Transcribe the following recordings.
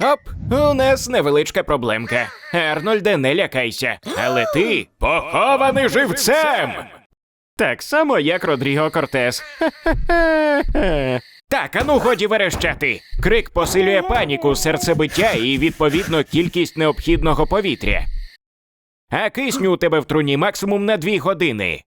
Оп, у нас невеличка проблемка. Арнольде, не лякайся, але ти похований живцем. Так само, як Родріго Кортес. Так, ану годі верещати. Крик посилює паніку, серцебиття і, відповідно, кількість необхідного повітря. А кисню у тебе в труні максимум на дві години.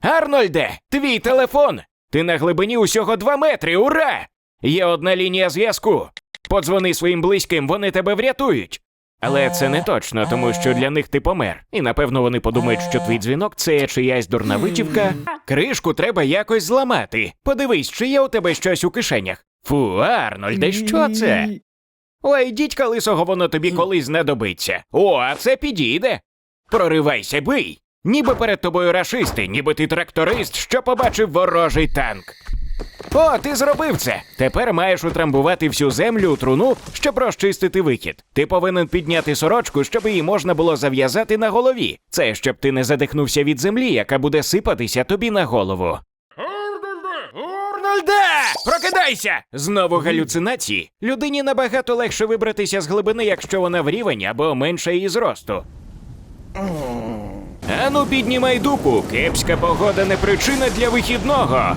Арнольде, твій телефон! Ти на глибині усього два метри, ура! Є одна лінія зв'язку. Подзвони своїм близьким, вони тебе врятують. Але це не точно, тому що для них ти помер. І напевно вони подумають, що твій дзвінок це чиясь дурна витівка. Кришку треба якось зламати. Подивись, чи є у тебе щось у кишенях. Фу, Арнольде, що це? Ой, дідька лисого воно тобі колись знадобиться. О, а це підійде. Проривайся, бий. Ніби перед тобою рашисти, ніби ти тракторист, що побачив ворожий танк. О, ти зробив це. Тепер маєш утрамбувати всю землю у труну, щоб розчистити вихід. Ти повинен підняти сорочку, щоб її можна було зав'язати на голові. Це щоб ти не задихнувся від землі, яка буде сипатися тобі на голову. Арнольде! Прокидайся! Знову галюцинації. Людині набагато легше вибратися з глибини, якщо вона в рівень або менше її зросту. Ану, піднімай дупу, кепська погода не причина для вихідного.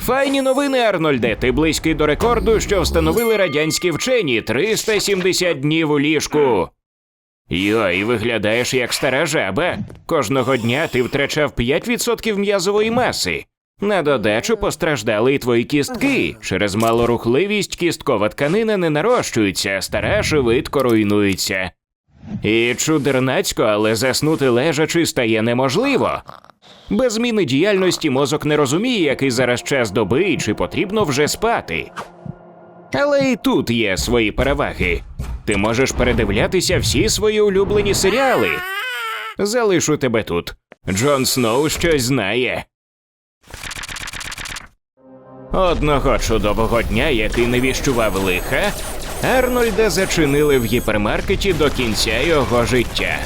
Файні новини, Арнольде. Ти близький до рекорду, що встановили радянські вчені 370 днів у ліжку. Йой, виглядаєш як стара жаба. Кожного дня ти втрачав 5% м'язової маси. На додачу постраждали і твої кістки. Через малорухливість кісткова тканина не нарощується, стара швидко руйнується. І чудернацько, але заснути лежачи стає неможливо. Без зміни діяльності мозок не розуміє, який зараз час доби і чи потрібно вже спати. Але і тут є свої переваги. Ти можеш передивлятися всі свої улюблені серіали. Залишу тебе тут. Джон Сноу щось знає. Одного чудового дня, який не віщував лиха, Арнольда зачинили в гіпермаркеті до кінця його життя.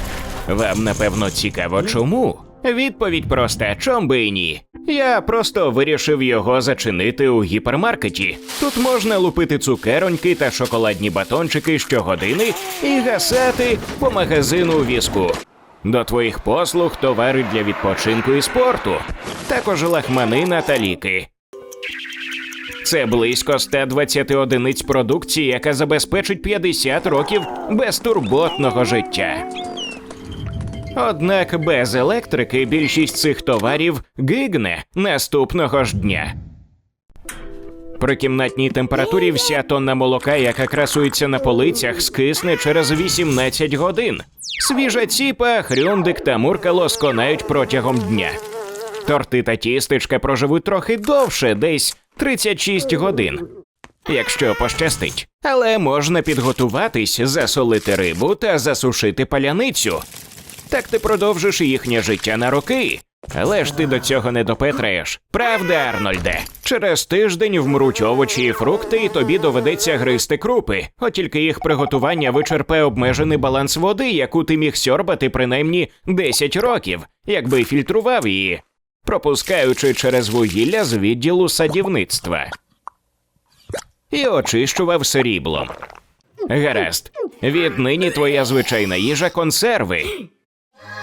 Вам напевно цікаво, чому? Відповідь проста, чом би і ні. Я просто вирішив його зачинити у гіпермаркеті. Тут можна лупити цукероньки та шоколадні батончики щогодини і гасати по магазину візку. До твоїх послуг товари для відпочинку і спорту, також лахманина та ліки. Це близько 120 одиниць продукції, яка забезпечить 50 років безтурботного життя. Однак без електрики більшість цих товарів гигне наступного ж дня. При кімнатній температурі вся тонна молока, яка красується на полицях, скисне через 18 годин. Свіжа ціпа, хрюндик та муркало сконають протягом дня. Торти та тістечка проживуть трохи довше, десь 36 годин. Якщо пощастить, але можна підготуватись, засолити рибу та засушити паляницю. Так ти продовжиш їхнє життя на роки. Але ж ти до цього не допетраєш. Правда, Арнольде? Через тиждень вмруть овочі і фрукти, і тобі доведеться гризти крупи. От тільки їх приготування вичерпе обмежений баланс води, яку ти міг сьорбати принаймні 10 років, якби фільтрував її, пропускаючи через вугілля з відділу садівництва. І очищував сріблом. Гаразд, віднині твоя звичайна їжа консерви.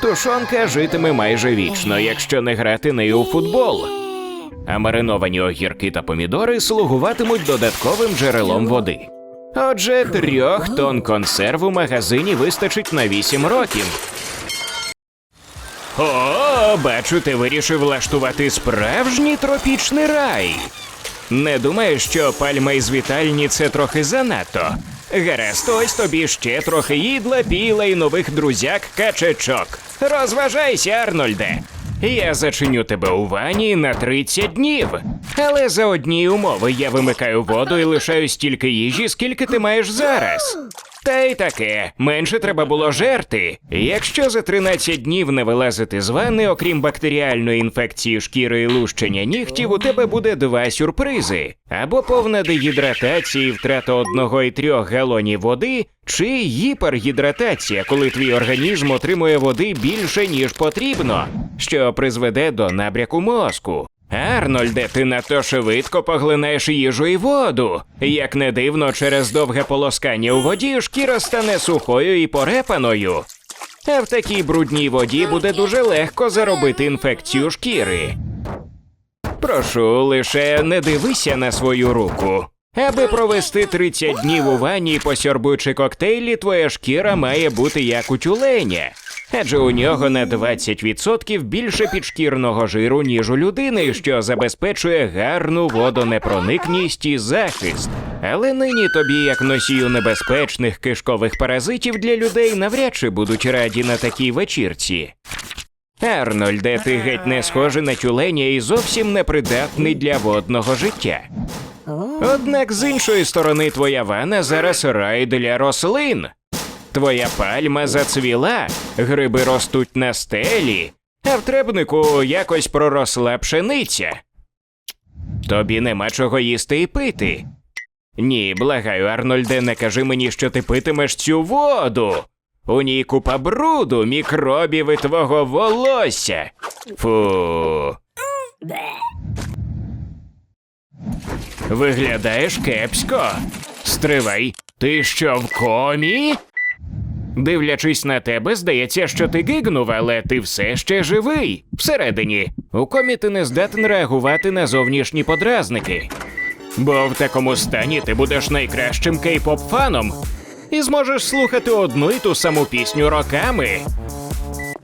Тушонка житиме майже вічно, якщо не грати нею у футбол. А мариновані огірки та помідори слугуватимуть додатковим джерелом води. Отже, трьох тонн консерв у магазині вистачить на 8 років. О, бачу, ти вирішив влаштувати справжній тропічний рай. Не думаєш, що пальма із вітальні це трохи занадто. Гаразд, ось тобі ще трохи їдла, піла і нових друзяк качечок. Розважайся, Арнольде. Я зачиню тебе у ванні на 30 днів. Але за одні умови я вимикаю воду і лишаю стільки їжі, скільки ти маєш зараз. Та й таке, менше треба було жерти. Якщо за 13 днів не вилазити з ванни, окрім бактеріальної інфекції шкіри і лущення нігтів, у тебе буде два сюрпризи: або повна дегідратація і втрата одного і трьох галонів води, чи гіпергідратація, коли твій організм отримує води більше ніж потрібно, що призведе до набряку мозку. Арнольде, ти надто швидко поглинаєш їжу і воду. Як не дивно, через довге полоскання у воді шкіра стане сухою і порепаною. А в такій брудній воді буде дуже легко заробити інфекцію шкіри. Прошу, лише не дивися на свою руку. Аби провести 30 днів у ванні, посьорбуючи коктейлі, твоя шкіра має бути як у тюленя. Адже у нього на 20% більше підшкірного жиру, ніж у людини, що забезпечує гарну водонепроникність і захист. Але нині тобі, як носію небезпечних кишкових паразитів для людей, навряд чи будуть раді на такій вечірці. Арнольде, ти геть не схожий на тюленя і зовсім непридатний для водного життя. Однак з іншої сторони твоя ванна зараз рай для рослин. Твоя пальма зацвіла, гриби ростуть на стелі, а в требнику якось проросла пшениця. Тобі нема чого їсти і пити. Ні, благаю, Арнольде, не кажи мені, що ти питимеш цю воду. У ній купа бруду, мікробів і твого волосся. Фу. Виглядаєш кепсько. Стривай, ти що в комі? Дивлячись на тебе, здається, що ти гигнув, але ти все ще живий. Всередині. У комі ти не здатен реагувати на зовнішні подразники. Бо в такому стані ти будеш найкращим кей-поп-фаном і зможеш слухати одну і ту саму пісню роками.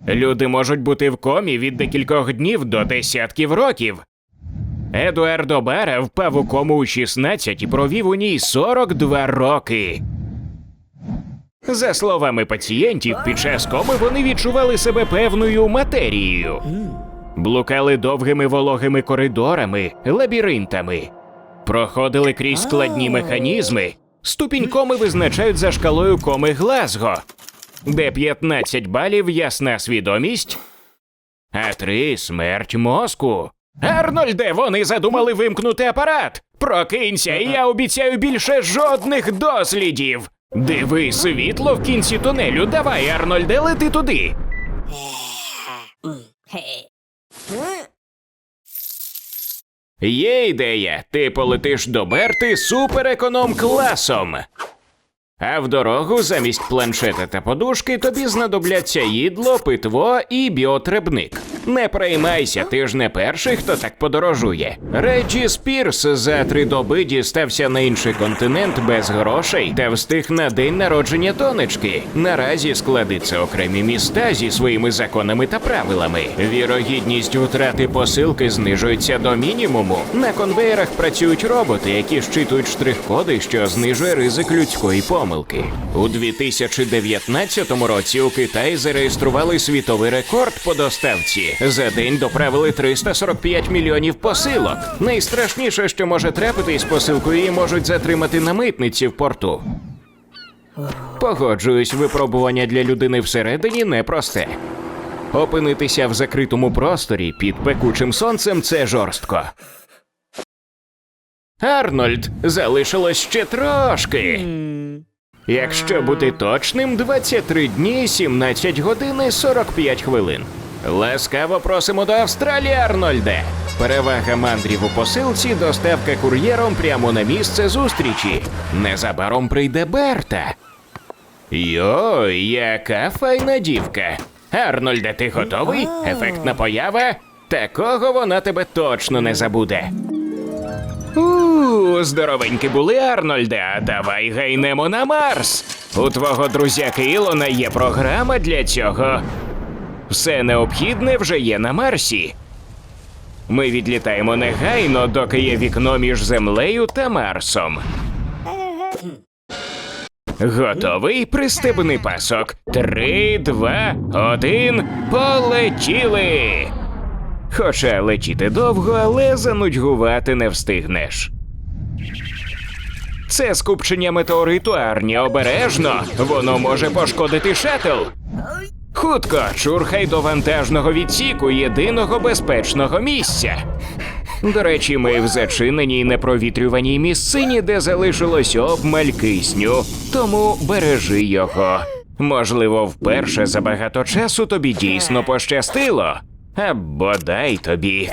Люди можуть бути в комі від декількох днів до десятків років. Едуардо Бара впав у кому у 16 і провів у ній 42 роки. За словами пацієнтів, під час коми вони відчували себе певною матерією, блукали довгими вологими коридорами, лабіринтами, проходили крізь складні механізми. Ступінь коми визначають за шкалою коми Глазго, де 15 балів ясна свідомість, а 3 смерть мозку. Арнольде, вони задумали вимкнути апарат. Прокинься, і я обіцяю більше жодних дослідів. Диви світло в кінці тунелю. Давай, Арнольде, лети туди. Є ідея. Ти полетиш до Берти супереконом класом. А в дорогу замість планшета та подушки тобі знадобляться їдло, питво і біотребник. Не приймайся, ти ж не перший, хто так подорожує. Реджі Спірс за три доби дістався на інший континент без грошей та встиг на день народження донечки. Наразі склади це окремі міста зі своїми законами та правилами. Вірогідність втрати посилки знижується до мінімуму. На конвеєрах працюють роботи, які щитують штрих-коди, що знижує ризик людської помилки. У 2019 році у Китаї зареєстрували світовий рекорд по доставці. За день доправили 345 мільйонів посилок. Найстрашніше, що може трапитись з посилкою, її можуть затримати на митниці в порту. Погоджуюсь, випробування для людини всередині непросте. Опинитися в закритому просторі під пекучим сонцем це жорстко. Арнольд, залишилось ще трошки. Якщо бути точним, 23 дні, 17 годин і 45 хвилин. Ласкаво просимо до Австралії, Арнольде. Перевага мандрів у посилці, доставка кур'єром прямо на місце зустрічі. Незабаром прийде Берта. Йой, яка файна дівка. Арнольде, ти готовий? Ефектна поява? Такого вона тебе точно не забуде. Здоровенькі були, Арнольде, давай гайнемо на Марс. У твого друзяки Ілона є програма для цього. Все необхідне вже є на Марсі. Ми відлітаємо негайно, доки є вікно між землею та Марсом. Готовий пристебний пасок. Три, два, один, полетіли. Хоча летіти довго, але занудьгувати не встигнеш. Це скупчення метеориту Арні обережно. Воно може пошкодити шаттл. Хутко, чурхай до вантажного відсіку єдиного безпечного місця. До речі, ми в зачиненій непровітрюваній місцині, де залишилось обмаль кисню, тому бережи його. Можливо, вперше за багато часу тобі дійсно пощастило. А бодай тобі.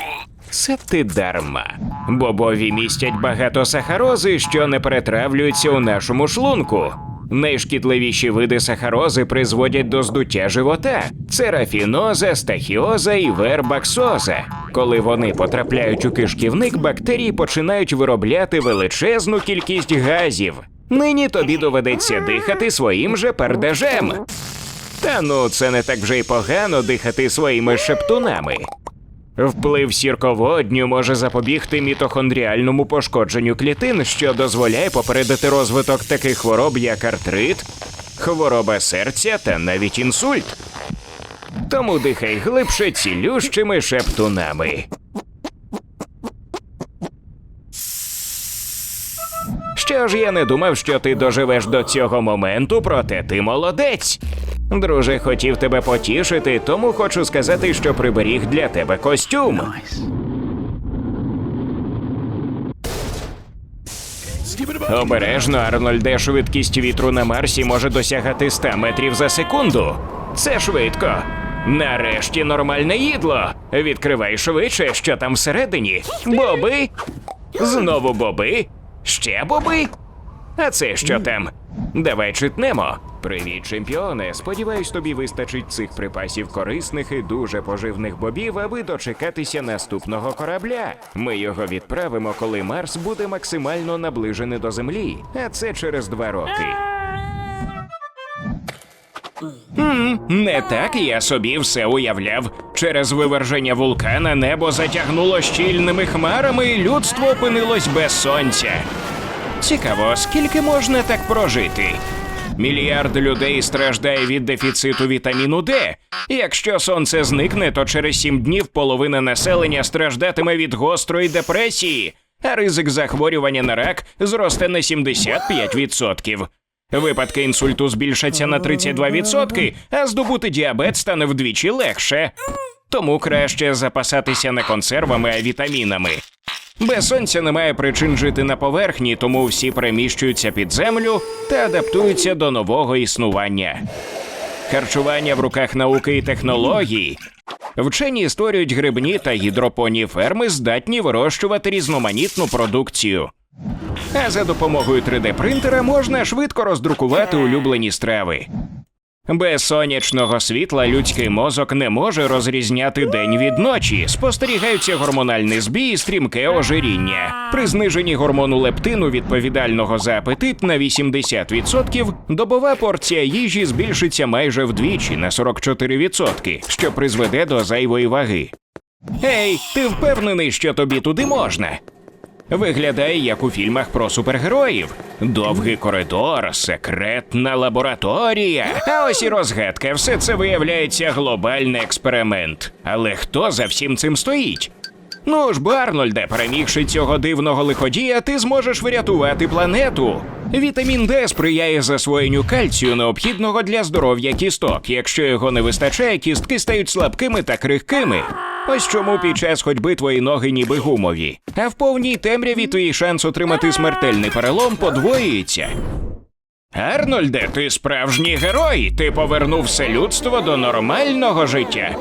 Це ти дарма. Бобові містять багато сахарози, що не перетравлюються у нашому шлунку. Найшкідливіші види сахарози призводять до здуття живота: це рафіноза, стахіоза і вербаксоза. Коли вони потрапляють у кишківник, бактерії починають виробляти величезну кількість газів. Нині тобі доведеться дихати своїм же пердежем. Та ну, це не так вже й погано дихати своїми шептунами. Вплив сірководню може запобігти мітохондріальному пошкодженню клітин, що дозволяє попередити розвиток таких хвороб, як артрит, хвороба серця та навіть інсульт. Тому дихай глибше цілющими шептунами. Що ж, я не думав, що ти доживеш до цього моменту, проте ти молодець. Друже, хотів тебе потішити, тому хочу сказати, що приберіг для тебе костюм. Обережно, Арнольде, швидкість вітру на Марсі може досягати 100 метрів за секунду. Це швидко. Нарешті нормальне їдло. Відкривай швидше, що там всередині. Боби. Знову боби. Ще боби. А це що там? Давай читнемо. Привіт, чемпіоне. Сподіваюсь, тобі вистачить цих припасів корисних і дуже поживних бобів, аби дочекатися наступного корабля. Ми його відправимо, коли Марс буде максимально наближений до Землі, а це через два роки. Не так я собі все уявляв. Через виверження вулкана небо затягнуло щільними хмарами, і людство опинилось без сонця. Цікаво, скільки можна так прожити? Мільярд людей страждає від дефіциту вітаміну Д. Якщо сонце зникне, то через сім днів половина населення страждатиме від гострої депресії, а ризик захворювання на рак зросте на 75%. Випадки інсульту збільшаться на 32%, а здобути діабет стане вдвічі легше. Тому краще запасатися не консервами, а вітамінами. Без сонця немає причин жити на поверхні, тому всі переміщуються під землю та адаптуються до нового існування. Харчування в руках науки і технологій. Вчені створюють грибні та гідропонні ферми, здатні вирощувати різноманітну продукцію. А за допомогою 3D-принтера можна швидко роздрукувати улюблені страви. Без сонячного світла людський мозок не може розрізняти день від ночі. Спостерігаються гормональний збій і стрімке ожиріння. При зниженні гормону лептину, відповідального за апетит, на 80%, добова порція їжі збільшиться майже вдвічі на 44%, що призведе до зайвої ваги. Ей, ти впевнений, що тобі туди можна? Виглядає як у фільмах про супергероїв. Довгий коридор, секретна лабораторія. А ось і розгадка. Все це виявляється глобальний експеримент. Але хто за всім цим стоїть? Ну ж, Барнольде, перемігши цього дивного лиходія, ти зможеш врятувати планету. Вітамін Д сприяє засвоєнню кальцію, необхідного для здоров'я кісток. Якщо його не вистачає, кістки стають слабкими та крихкими. Ось чому під час ходьби твої ноги ніби гумові. А в повній темряві твій шанс отримати смертельний перелом подвоюється. Арнольде, ти справжній герой. Ти повернув все людство до нормального життя.